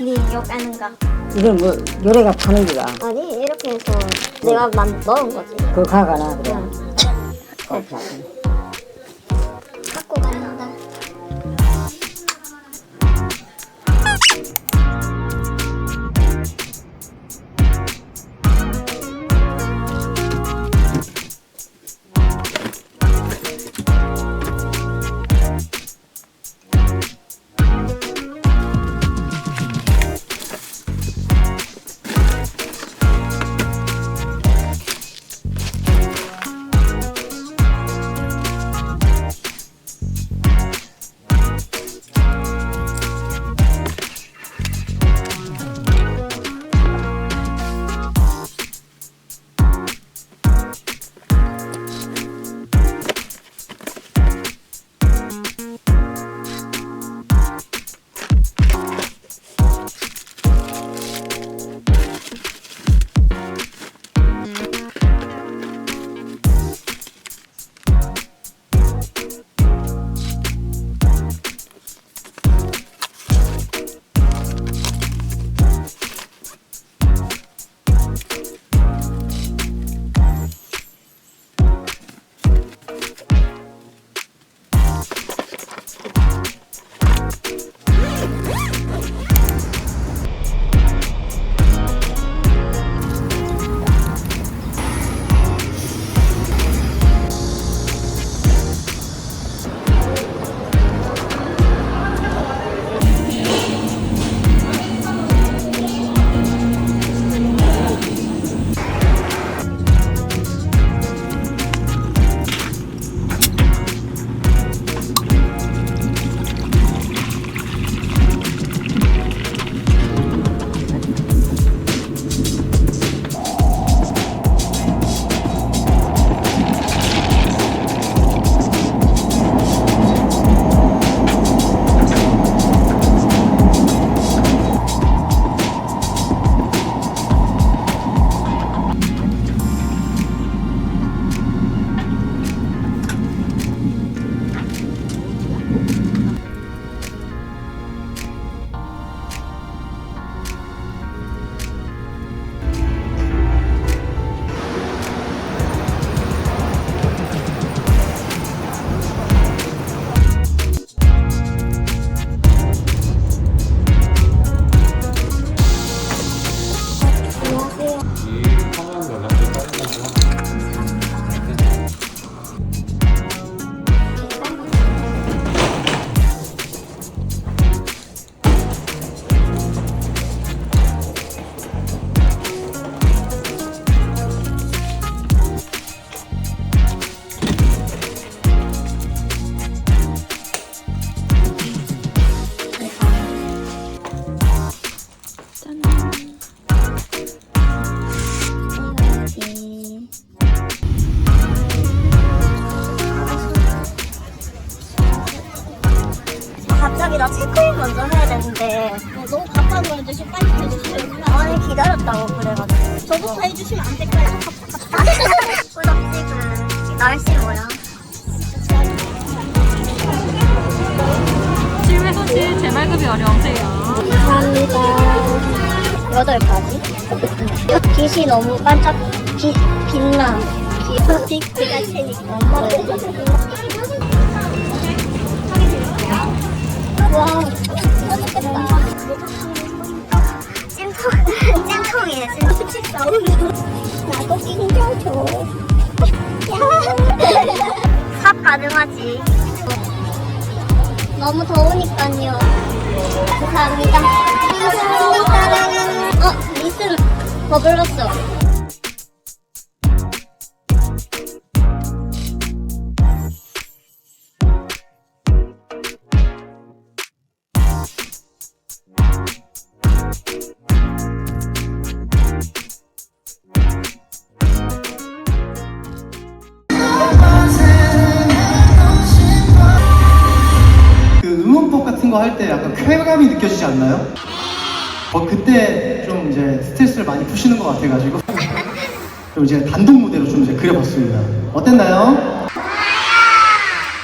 해보자. 어? 네욕 하는 거. 이건 뭐 요래가 파는 기가 아니 이렇게 해서 내가 만 넣은 거지. 그거 가가나 그래 응. 그렇게 하지. 너무 반짝 빛 빛나. 빅스가 채니까. 와, 맛있겠다. 찜통, 찜통이네, 찜통. 나오면 나도 낑겨줘. 삽 가능하지. 너무 더우니까요. 감사합니다. 감사합니다. 어, 리슨 더 불렀어. 그 응원법 같은 거 할 때 약간 쾌감이 느껴지지 않나요? 어, 그때 좀 이제 스트레스를 많이 푸시는 것 같아가지고 그럼 이제 단독 무대로 좀 이제 그려봤습니다. 어땠나요?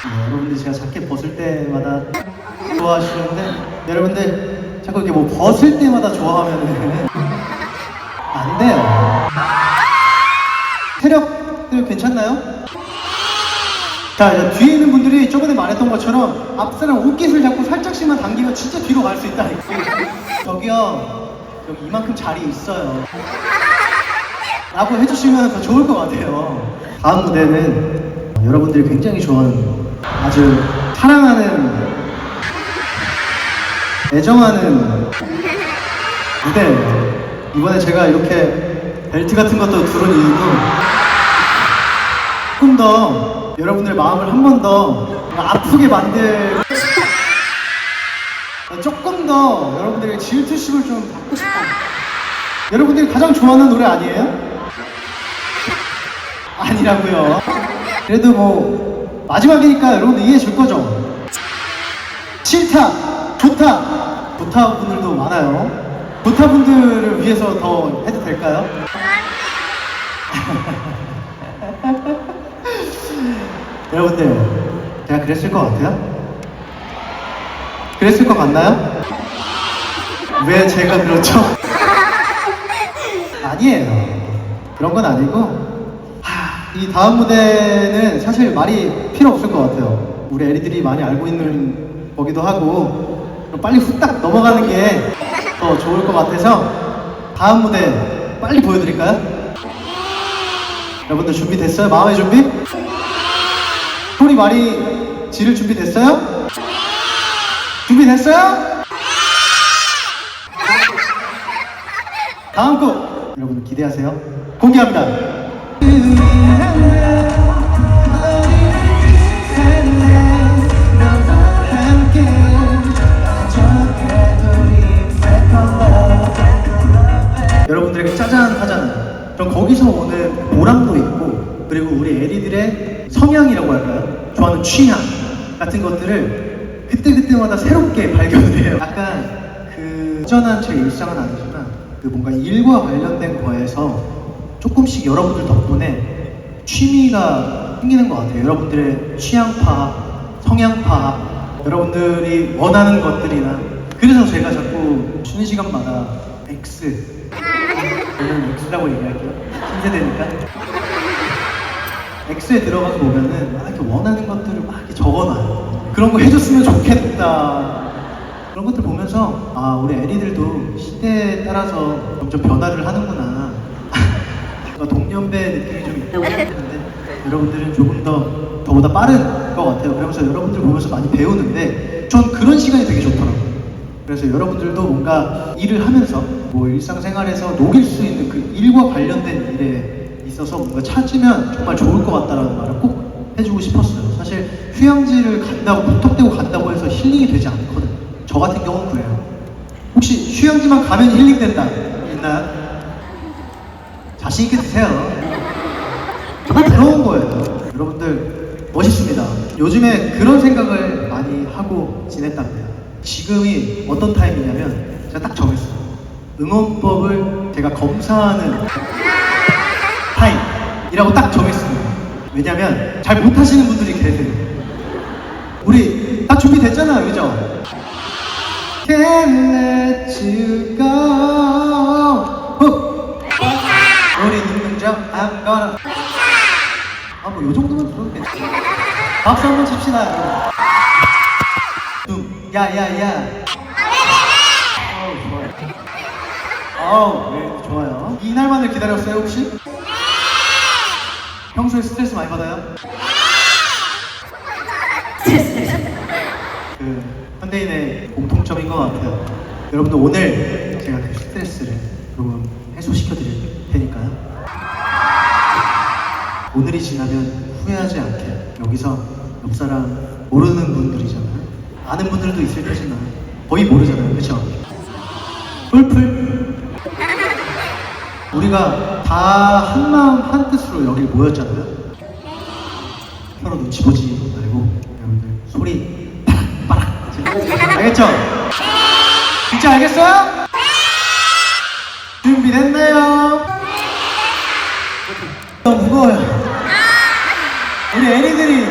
네, 여러분들 제가 자켓 벗을 때마다 좋아하시는데 여러분들 자꾸 이렇게 뭐 벗을 때마다 좋아하면은 안 돼요. 체력들 괜찮나요? 자, 뒤에 있는 분들이 저번에 말했던 것처럼 앞 사람 옷깃을 잡고 살짝씩만 당기면 진짜 뒤로 갈 수 있다. 저기요, 여기 이만큼 자리 있어요. 라고 해주시면 더 좋을 것 같아요. 다음 무대는 여러분들이 굉장히 좋아하는 아주 사랑하는 애정하는 무대예요. 이번에 제가 이렇게 벨트 같은 것도 두른 이유도 조금 더 여러분들 마음을 한 번 더 아프게 만들 조금 더 여러분들의 질투심을 좀 받고 싶어요. 여러분들이 가장 좋아하는 노래 아니에요? 아니라고요. 그래도 뭐 마지막이니까 여러분들 이해해 줄 거죠? 싫다, 좋다, 좋다 분들도 많아요. 좋다 분들을 위해서 더 해도 될까요? 여러분들, 제가 그랬을 것 같아요? 그랬을 것 같나요? 왜 제가 그렇죠? 아니에요. 그런 건 아니고, 하, 이 다음 무대는 사실 말이 필요 없을 것 같아요. 우리 애리들이 많이 알고 있는 거기도 하고, 빨리 후딱 넘어가는 게 더 좋을 것 같아서, 다음 무대 빨리 보여드릴까요? 여러분들 준비됐어요? 마음의 준비? 소리 많이 지를 준비 됐어요? 준비됐어요? 다음 곡 여러분 기대하세요. 공개합니다. 여러분들에게 짜잔 하잖아요. 그럼 거기서 오는 보람도 있고 그리고 우리 애리들의 성향이라고 할까요? 좋아하는 취향 같은 것들을 그때그때마다 새롭게 발견돼요. 약간 그 부전한 제 일상은 아니지만 그 뭔가 일과 관련된 거에서 조금씩 여러분들 덕분에 취미가 생기는 것 같아요. 여러분들의 취향 파악, 성향 파악, 여러분들이 원하는 것들이나 그래서 제가 자꾸 쉬는 시간마다 X 저는 X라고 얘기할게요. 신세대니까. X에 들어가서 보면은 막 이렇게 원하는 것들을 막 이렇게 적어놔요. 그런 거 해줬으면 좋겠다. 그런 것들 보면서 아 우리 애리들도 시대에 따라서 점점 변화를 하는구나. 동년배 느낌이 좀 있다고 생각했는데 여러분들은 조금 더 저보다 빠른 것 같아요. 그러면서 여러분들 보면서 많이 배우는데 전 그런 시간이 되게 좋더라고요. 그래서 여러분들도 뭔가 일을 하면서 뭐 일상생활에서 녹일 수 있는 그 일과 관련된 일에 있어서 뭔가 찾으면 정말 좋을 것 같다라는 말을 꼭 해주고 싶었어요. 사실 휴양지를 간다고 무턱대고 간다고 해서 힐링이 되지 않거든요. 저 같은 경우는 그래요. 혹시 휴양지만 가면 힐링된다 있나요? 자신 있게 드세요. 정말 부러운 거예요. 여러분들 멋있습니다. 요즘에 그런 생각을 많이 하고 지냈답니다. 지금이 어떤 타임이냐면 제가 딱 정했어요. 응원법을 제가 검사하는 타임이라고 딱 정했습니다. 왜냐면 잘 못하시는 분들이 계세요. 우리 다 준비됐잖아요, 그죠? Can't let you go. 후. 우리 눈능력 I'm gonna. 아, 뭐, 요 정도면 들어도 괜찮아. 박수 한번 칩시다. 좀, 야, 야, 야. 어우, 좋아요. 어우, 네, 좋아요. 이날만을 기다렸어요, 혹시? 평소에 스트레스 많이 받아요? 그, 현대인의 공통점인 것 같아요. 여러분들 오늘 제가 그 스트레스를 조금 해소시켜 드릴 테니까요. 오늘이 지나면 후회하지 않게 여기서 옆 사람 모르는 분들이잖아요. 아는 분들도 있을 테지만 거의 모르잖아요. 그렇죠? 뿔풀 우리가 다 한마음 한뜻으로 여기 모였잖아요. 서로 눈치 보지 말고 여러분들 소리 빠락 빠락 알겠죠? 진짜 알겠어요? 준비됐나요? 너무 무거워요. 우리 애리들이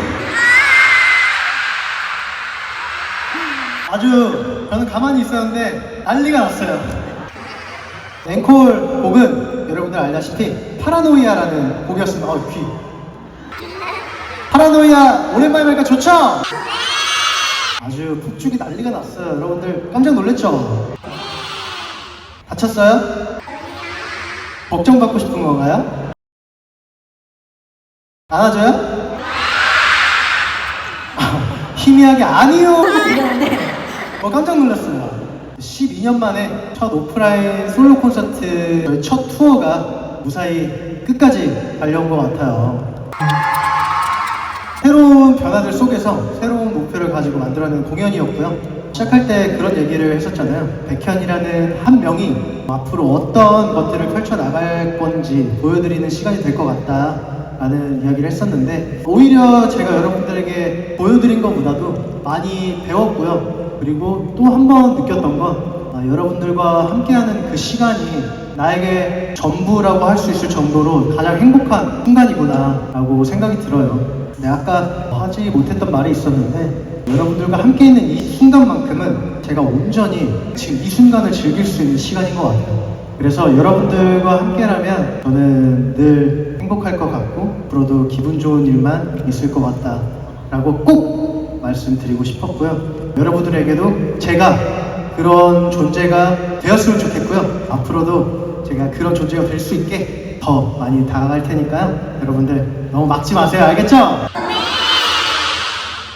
아주 저는 가만히 있었는데 난리가 났어요. 앵콜 곡은 여러분들 알다시피 파라노이아라는 곡이었습니다. 어, 귀. 파라노이아 오랜만에 보니까 좋죠? 아주 폭죽이 난리가 났어요. 여러분들 깜짝 놀랐죠? 다쳤어요? 걱정받고 싶은 건가요? 안아줘요? 희미하게 아니요! 어, 깜짝 놀랐어요. 12년 만에 첫 오프라인 솔로 콘서트 첫 투어가 무사히 끝까지 달려온 것 같아요. 변화들 속에서 새로운 목표를 가지고 만들어낸 공연이었고요. 시작할 때 그런 얘기를 했었잖아요. 백현이라는 한 명이 앞으로 어떤 것들을 펼쳐나갈 건지 보여드리는 시간이 될 것 같다. 라는 이야기를 했었는데 오히려 제가 여러분들에게 보여드린 것보다도 많이 배웠고요. 그리고 또 한 번 느꼈던 건 아, 여러분들과 함께하는 그 시간이 나에게 전부라고 할 수 있을 정도로 가장 행복한 순간이구나 라고 생각이 들어요. 근데 아까 하지 못했던 말이 있었는데 여러분들과 함께 있는 이 순간만큼은 제가 온전히 지금 이 순간을 즐길 수 있는 시간인 것 같아요. 그래서 여러분들과 함께라면 저는 늘 행복할 것 같고 앞으로도 기분 좋은 일만 있을 것 같다라고 꼭 말씀드리고 싶었고요. 여러분들에게도 제가 그런 존재가 되었으면 좋겠고요. 앞으로도 제가 그런 존재가 될 수 있게 더 많이 다가갈 테니까요. 여러분들 너무 막지 마세요. 알겠죠?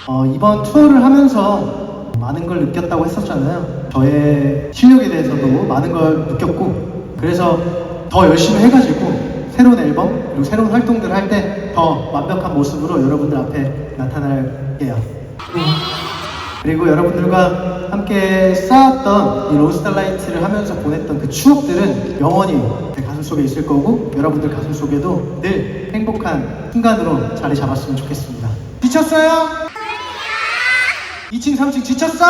어, 이번 투어를 하면서 많은 걸 느꼈다고 했었잖아요. 저의 실력에 대해서도 많은 걸 느꼈고, 그래서 더 열심히 해가지고, 새로운 앨범, 그리고 새로운 활동들 을 할 때 더 완벽한 모습으로 여러분들 앞에 나타날게요. 그리고 여러분들과 함께 쌓았던 이 로스tar라이트를 하면서 보냈던 그 추억들은 영원히 제 가슴 속에 있을 거고 여러분들 가슴 속에도 늘 행복한 순간으로 자리 잡았으면 좋겠습니다. 지쳤어요? 2층, 3층 지쳤어?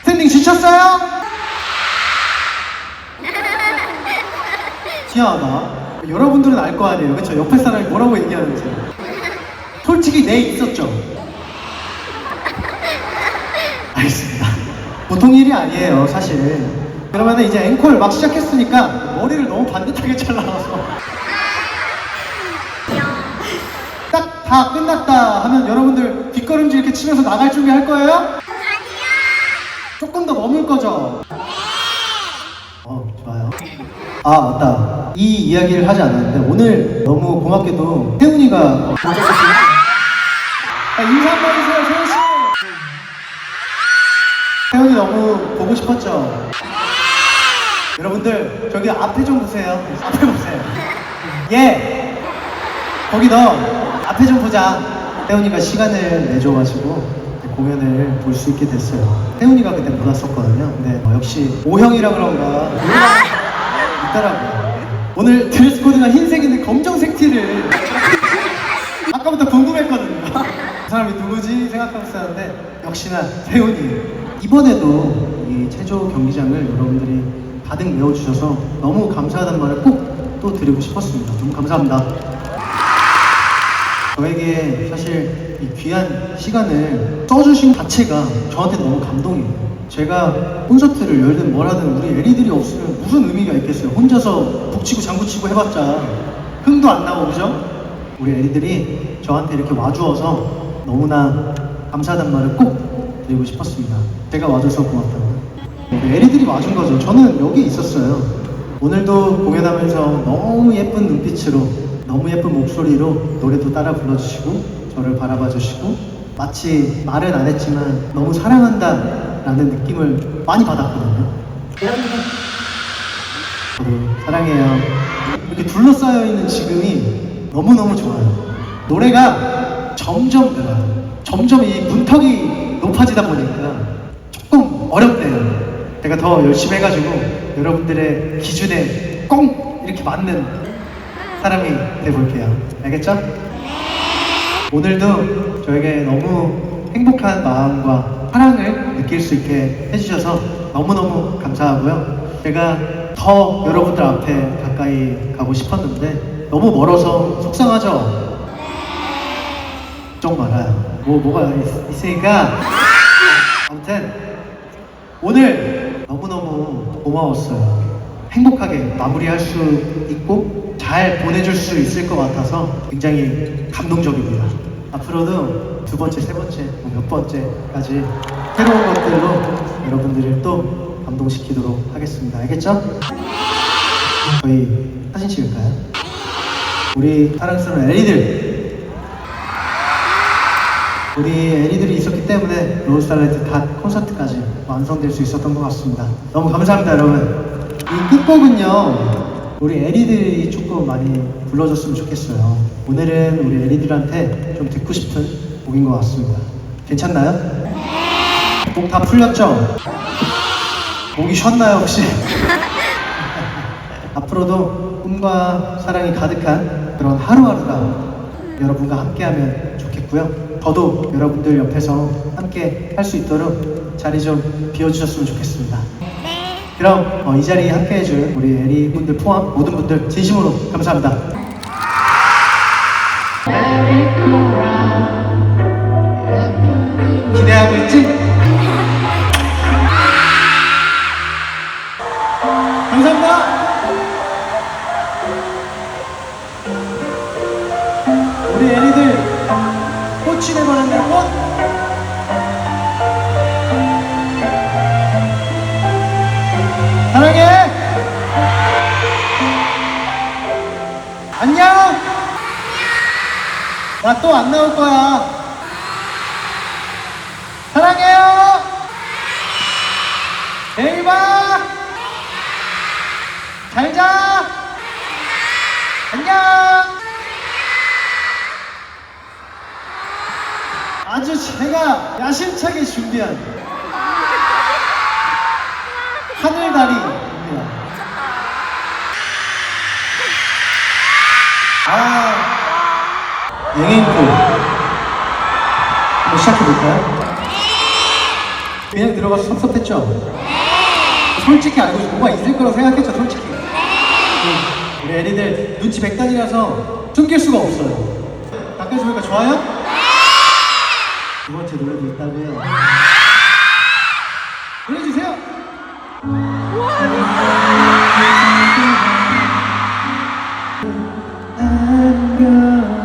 스탠딩 지쳤어요? 희한하다. 여러분들은 알 거 아니에요. 그쵸? 옆에 사람이 뭐라고 얘기하는지. 솔직히 내 있었죠? 알겠습니다. 보통 일이 아니에요, 사실. 그러면 이제 앵콜 막 시작했으니까 머리를 너무 반듯하게 잘라서 딱 다 끝났다 하면 여러분들 뒷걸음질 이렇게 치면서 나갈 준비 할 거예요? 아니요. 조금 더 머물 거죠? 어, 좋아요. 아, 맞다. 이 이야기를 하지 않았는데 오늘 너무 고맙게도 태훈이가 와줬었습니다. 아, 인사 한번 해주세요. 태훈이 너무 보고 싶었죠? 여러분들 저기 앞에 좀 보세요. 앞에 보세요. 예. 거기 너 앞에 좀 보자. 태훈이가 시간을 내줘가지고 공연을 볼 수 있게 됐어요. 태훈이가 그때 못 왔었거든요. 근데 어, 역시 O형이라 그런가 있더라고요. 오늘 드레스 코드가 흰색인데 검정색 티를 아까부터 궁금했거든요. 그 사람이 누구지 생각하고 있었는데 역시나 태훈이 이번에도 이 체조 경기장을 여러분들이 가득 메워주셔서 너무 감사하다는 말을 꼭 또 드리고 싶었습니다. 너무 감사합니다. 저에게 사실 이 귀한 시간을 써주신 자체가 저한테 너무 감동이에요. 제가 콘서트를 열든 뭘 하든 우리 애리들이 없으면 무슨 의미가 있겠어요. 혼자서 북치고 장구치고 해봤자 흥도 안 나고 그죠? 우리 애리들이 저한테 이렇게 와주어서 너무나 감사하다는 말을 꼭 드리고 싶었습니다. 제가 와줘서 고맙다고. 우리 애리들이 와준 거죠. 저는 여기 있었어요. 오늘도 공연하면서 너무 예쁜 눈빛으로 너무 예쁜 목소리로 노래도 따라 불러주시고 저를 바라봐 주시고 마치 말은 안 했지만 너무 사랑한다 라는 느낌을 많이 받았거든요 사랑해요 이렇게 둘러싸여 있는 지금이 너무너무 좋아요 노래가 점점 늘어요 점점 이 문턱이 높아지다 보니까 조금 어렵대요 제가 더 열심히 해가지고 여러분들의 기준에 꼭 이렇게 맞는 사람이 돼볼게요. 알겠죠? 오늘도 저에게 너무 행복한 마음과 사랑을 느낄 수 있게 해주셔서 너무너무 감사하고요. 제가 더 여러분들 앞에 가까이 가고 싶었는데 너무 멀어서 속상하죠? 좀 많아요. 뭐, 뭐가 있, 있으니까. 아무튼 오늘 너무너무 고마웠어요. 행복하게 마무리할 수 있고 잘 보내줄 수 있을 것 같아서 굉장히 감동적입니다. 앞으로도 두 번째, 세 번째, 뭐몇 번째까지 새로운 것들로 여러분들을 또 감동시키도록 하겠습니다. 알겠죠? 저희 사진 찍을까요? 우리 사랑스러운 애리들 우리 애리들이 있었기 때문에 로스타라이트 닷 콘서트까지 완성될 수 있었던 것 같습니다. 너무 감사합니다, 여러분. 이 끝곡은요, 우리 애리들이 조금 많이 불러줬으면 좋겠어요. 오늘은 우리 애리들한테 좀 듣고 싶은 곡인 것 같습니다. 괜찮나요? 곡 다 풀렸죠? 목이 쉬었나요, 혹시? 앞으로도 꿈과 사랑이 가득한 그런 하루하루가 여러분과 함께하면 좋겠고요. 저도 여러분들 옆에서 함께 할 수 있도록 자리 좀 비워주셨으면 좋겠습니다. 그럼 어, 이 자리에 함께 해줄 우리 에리 분들 포함 모든 분들 진심으로 감사합니다. 내일 봐 잘자 안녕 아주 제가 야심차게 준비한 하늘다리입니다. 아, 한번 시작해볼까요? 그냥 들어가서 섭섭했죠? 솔직히 알고 뭐가 있을 거라고 생각했죠, 솔직히. 우리 애리들 눈치 백단이라서 숨길 수가 없어요. 닦아주니까 좋아요? 두 번째 노래도 있다고요. 보내주세요. 안겨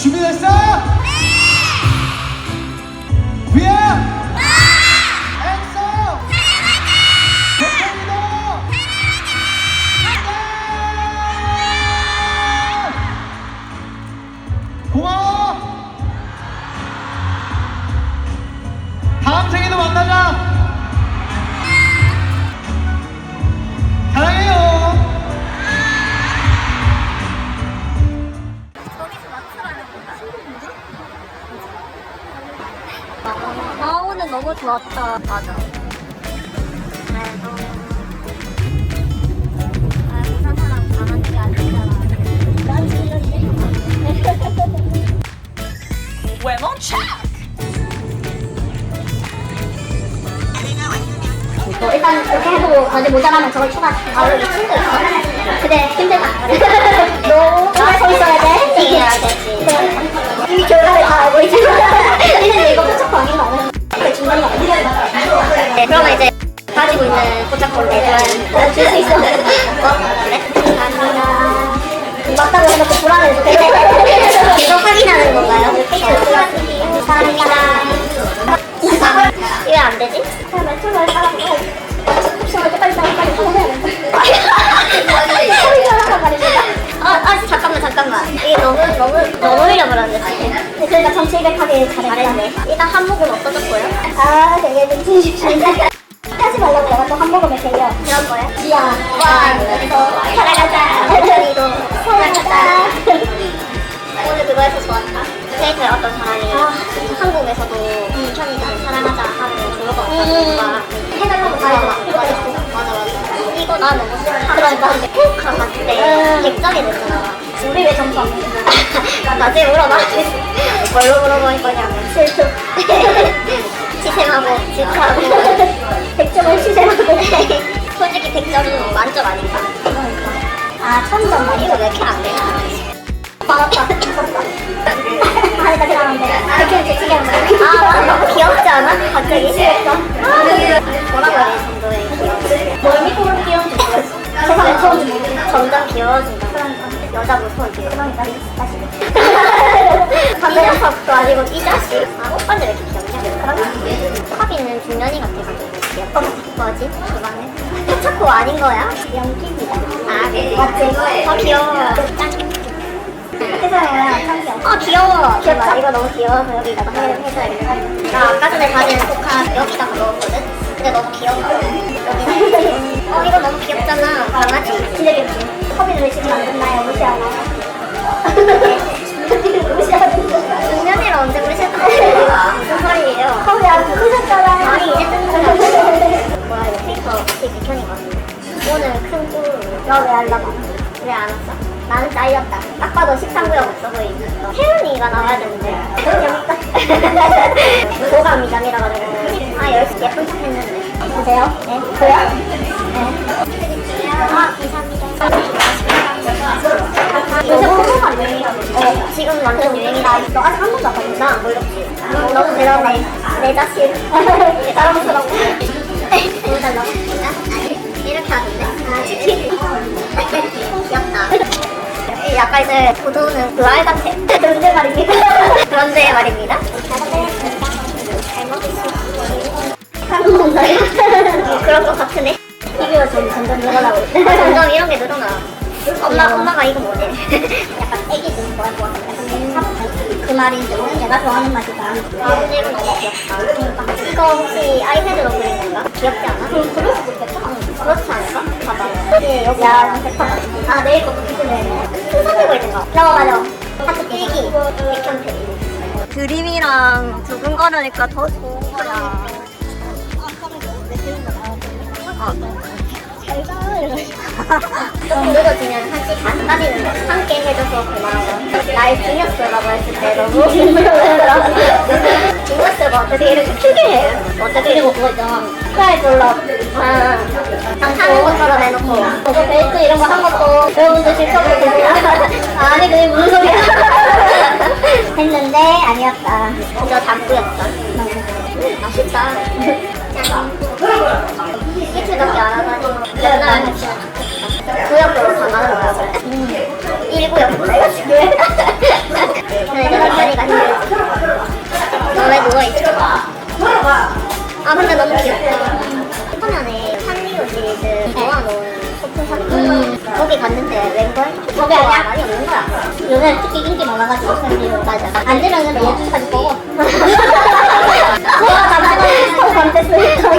준비됐어? 어디 모자라면 저걸 추가. 아 여기 친구 있어? 근데 힘들다. 너무 오래 서 있어야 돼. 이게 해야 되지. 이미 결과를 다 알고 있지. 우리는 이거 포착 아닌 거 아니야? 그 중간이 어디 네, 그러면 이제 가지고 있는 내주면 줄수 있어. 어? 그래? 감사합니다. 맞다고 해놓고 불안해서 이거 확인하는 건가요? 감사합니다. 왜안 되지? 그냥 매출을 따라 빨리 빨리 빨리 빨리 한번 해야 돼. 빨리 소리를 하란 말입니다. 아, 아 잠깐만 잠깐만 이게 너무 너무 너무 잃어버렸는데 그러니까 정치백하게 잘했다네 일단 한복은 없어졌고요 아 되게 눈치 하지 말라고 내가 또 한복을 매세요 그런 거야? 이야 와 여기서 살아가자 여기도 살아가자 오늘 그거에서 좋았다 제일 잘 어떤 사람이에요 아, 그러니까 포카 갔을 때 100점이 됐잖아. 우리 왜 점수 안 먹었어? 나중에 물어봐. 뭘로 물어볼 거냐면 실수. 시샘하고 질투하고. 100점은 시샘하고. 솔직히 100점은 만점 아닌가? 아 천점. 나 이거 왜 이렇게 안 되냐 받았다. 무섭다 하니까 생각하는데 백점 제치기 하는 거야 아 맞아. 너무 귀엽지 않아? 갑자기? 뭐라고 해야 돼 정도의 귀여움 뭘 믿고 그렇게 귀여운지 모르겠어 세상에 처음 점점 귀여워진다 여자 이 녀석도 아니고 이 자식 아 오빠는 왜 이렇게 귀엽냐 그러면 카비는 중년이 같아가지고 귀엽다 뭐지? 그만해 초코 아닌 거야? 연기입니다. 아 그래? 맞지? 어 귀여워. 세상에 참 귀여워 아 귀여워. 귀엽다 이거 너무 귀여워서 여기다가 해줘야겠다 나 아까 전에 가진 포카 여기다가 넣었거든? 근데 너무 귀여워 어 이거 너무 귀엽잖아 강아지 진짜 귀엽지 커비는 왜 지금 안 됐나요? 무시하나요? 중년이라 언제 무시했다고 무슨 소리예요? 커비 안 부르셨잖아 아니 이제 뜬 거야 뭐야 이거 페이커 되게 극혐이거든 오늘 큰 꿀. 너왜 안 나가? 왜안 왔어? 나는 잘렸다. 딱 봐도 식상구역 없어 보이지. 혜은이가 나와야 되는데. 재밌다. 고감 미담이라 가지고. 아, 열심히 예쁜 척 했는데. 보세요? 네. 보여? 네. 아. 어, 지금 완전 유행이다. 너 아직 한 번도 안 봤는데? 나안 몰랐지. 어, 너도 대단해. 내 자식. 따라붙으 이제 보도는 그알 같아. 그런데 말입니다. 그런데 말입니다. 잘. 한국 먹나요? 그런 것 같으네. TV가 좀 점점 늘어나고 있어. 점점 이런 게 늘어나. 엄마, 엄마가 이거 뭐래? 약간 애기 좀 좋아할 것 같아. 그 말이 내가 좋아하는 맛이다. 아, 근데 이거 너무 귀엽다. 그러니까. 이거 혹시 아이패드로 그린 건가? 귀엽지 않아? 그럼 그럴 수도 있겠다. 그렇지 않을까? 봐봐. 이게 여기 야, 아, 내일 것도 기대네. 순서 들고 있는 거. 어, 맞아. 하트 일기. 백현태. 그림이랑 두근거리니까 더 좋은 거야. 조금 늦어지면 한시 반 따지는데 함께 해줘서 고마워. 나의 중요스라고 했을 때 너무 힘들더라고. 중요스가 어떻게 이렇게 크게 해? 어떻게 그리고 그거 있잖아. 스카이 졸업. 아, 장사하는 것처럼 해놓고. 저거 벨트 이런 거 한 것도 여러분들 실적으로 보세요. 아니 그게 무슨 소리야. 했는데 아니었다. 담구였다. 음, 맛있다. 짠. 이틀밖에 안 하다니 맨날 같이 구역으로 다 가는 거야 그래 1구역 왜? 그래 남편이가 힘들지 너왜 누워있지? 아 근데 너무 귀엽다 화면에 산리오 시리즈 모아놓은 소품 사진 거기 갔는데 웬걸? 거기 아니야? 많이 없는 거야. 요새 특히 인기 많아가지고 산리오. 맞아. 앉으면 근데 12시까지 보고 내가 나가서 밤새으니까 그래서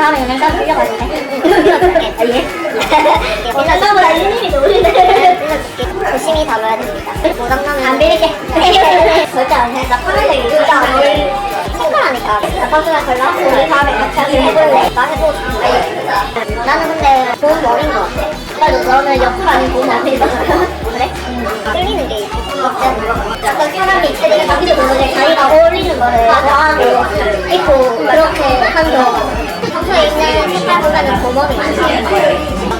다음에 영양 땀 흘려가도 돼? 흘려줄게. 예? 영양 땀을 알리님이 노리네. 흘려줄게. 조심히 다뤄야 됩니다. 모장나는 안 빌릴게. 절대 안 해. 나 파란색이 진짜 안 어울려. 색깔하니까. 나 평소에 걸라? 우리 다음에 같이 한번 해볼래? 나 해보고 싶은데. 나는 근데 좋은 머리인 것 같아. 그래도 너는 옆으로 아닌 좋은 머리다. 그래? 끌리는 게 있지. 어떤 사람이 있으니까 자기도 모르게 자기가 어울리는 거를 좋아하고 있고 그렇게 하는 있는 색깔보다는.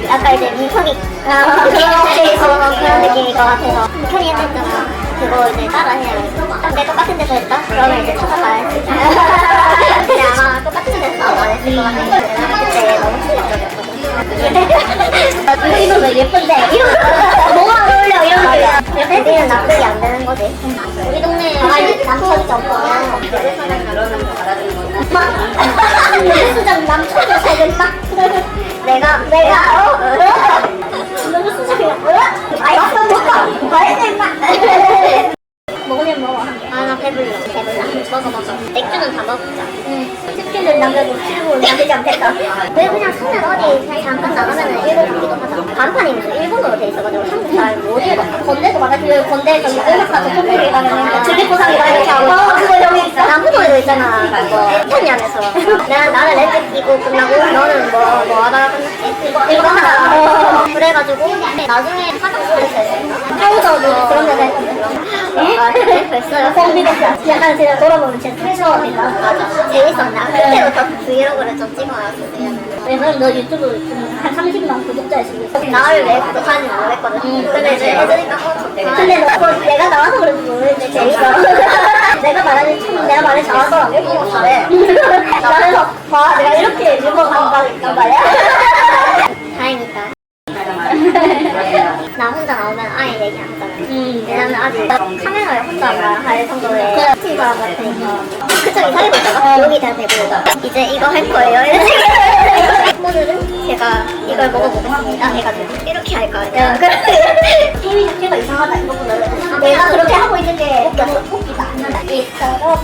약간 이제 민석이 아, 그런 그런 느낌일 것 같아서 편히 했잖아. 그거 이제 따라 해야 돼. 근데 똑같은 데서 했다? 그러면 이제 찾아가야지. 근데 아마 똑같은 데서 안 했을 것 같아. 내가 그때 너무 충격적이었거든. 왜 예쁜데? 이런 뭐가 어울려? 이런 거. 애들은 납득이 안 되는 거지. 우리 동네에 남천이 없거든. 막 수정 남천도 살겠다. 내가 내가 어? 너무 수정이야. 아이 아빠 먹어. 말해 임마. 먹으면 먹어. 아나 배불러. 배불러. 먹어 먹어. 맥주는 다 먹자. 응. 남겨도 치고 남기지 않겠다. 왜 그냥 서면 어디 그냥 잠깐 나가면은 일본 가기도 하자. 간판이 무슨 일본어로 돼 있어가지고 한국 잘못 읽어. 건대도 많아지고 건대 저기 음악가 저쪽으로 가면은 즐기포상이다 이렇게 하고. 어 그거 여기 있어. 남부도에도 있잖아. 그거 편리하면서. 내가 나는 렌즈 끼고 끝나고 너는 뭐 뭐 하다가 끝났지? 이거 이거 하다가. 어, 그래가지고 나중에 화장실에서 했어. 파우더도 그런 데서 했는데. 아, 벌써요? 성비됐다. 약간 제가 돌아보면 진짜 트레저인가? 맞아. 재밌었나? 그때부터 브이로그를 좀 찍어놨었어요. 왜냐면 너 유튜브 한 30만 구독자 있어. 나를 왜 구독하는지 모르겠거든. 근데 이제 해주니까 어, 좋다. 근데 너 내가 나와서 그런지 모르겠는데 재밌어. 내가 말하는 참 내가 말을 잘하더라고. 잘해. 그래서 봐 내가 이렇게 일본어 간다니까 말이야. 다행이다. 나 혼자 나오면 아예 얘기 안 하잖아. 왜냐면 아직 카메라에 혼자 말할 정도의 같은 사람 같으니까. 그쪽 이상해 보다가 여기 다 되고 이제 이거 할 거예요. 이런 식으로. 오늘은 제가 이걸 먹어보겠습니다. 해가지고 이렇게 할 거예요. 게임이 자체가 이상하다 이거보다는 내가 그렇게 하고 있는 게 웃겼어. 웃기다. 있어.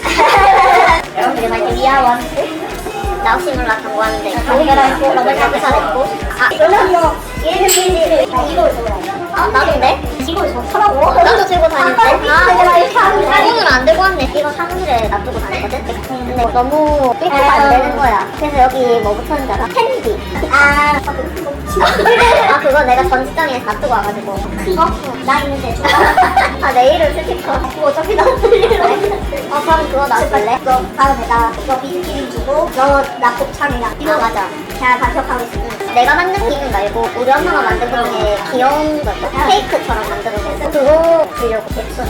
여러분들 많이 위아원스 나 혹시 몰라 경고하는데 경계라 했고 러블 샤브샤 했고 아 그러면 뭐 얘는 이걸 좋 아 나도인데? 이걸 좋더라고? 나도 들고 다니는데? 아 내가 이렇게 하는데 오늘 안 들고 왔네. 이거 사무실에 놔두고 다녔거든? 근데 너무 일치가 안 되는 거야. 그래서 여기 뭐 붙었는지 알아? 캔디. 아 아 그거 내가 전 직장에 놔두고 와가지고. 이거? 나 있는데 줘. 아 내일은 스티커 뭐 어차피 나 들리려 어 그럼 그거 놔줄래? 너 다음에 나 이거 비스킷 주고 너 나 곱창이랑. 이거 맞아. 잘 반격하고 있으면 내가 만든 기능 말고 우리 엄마가 만든 것 중에 귀여운 거 케이크처럼 만들어서 그거 주려고 백수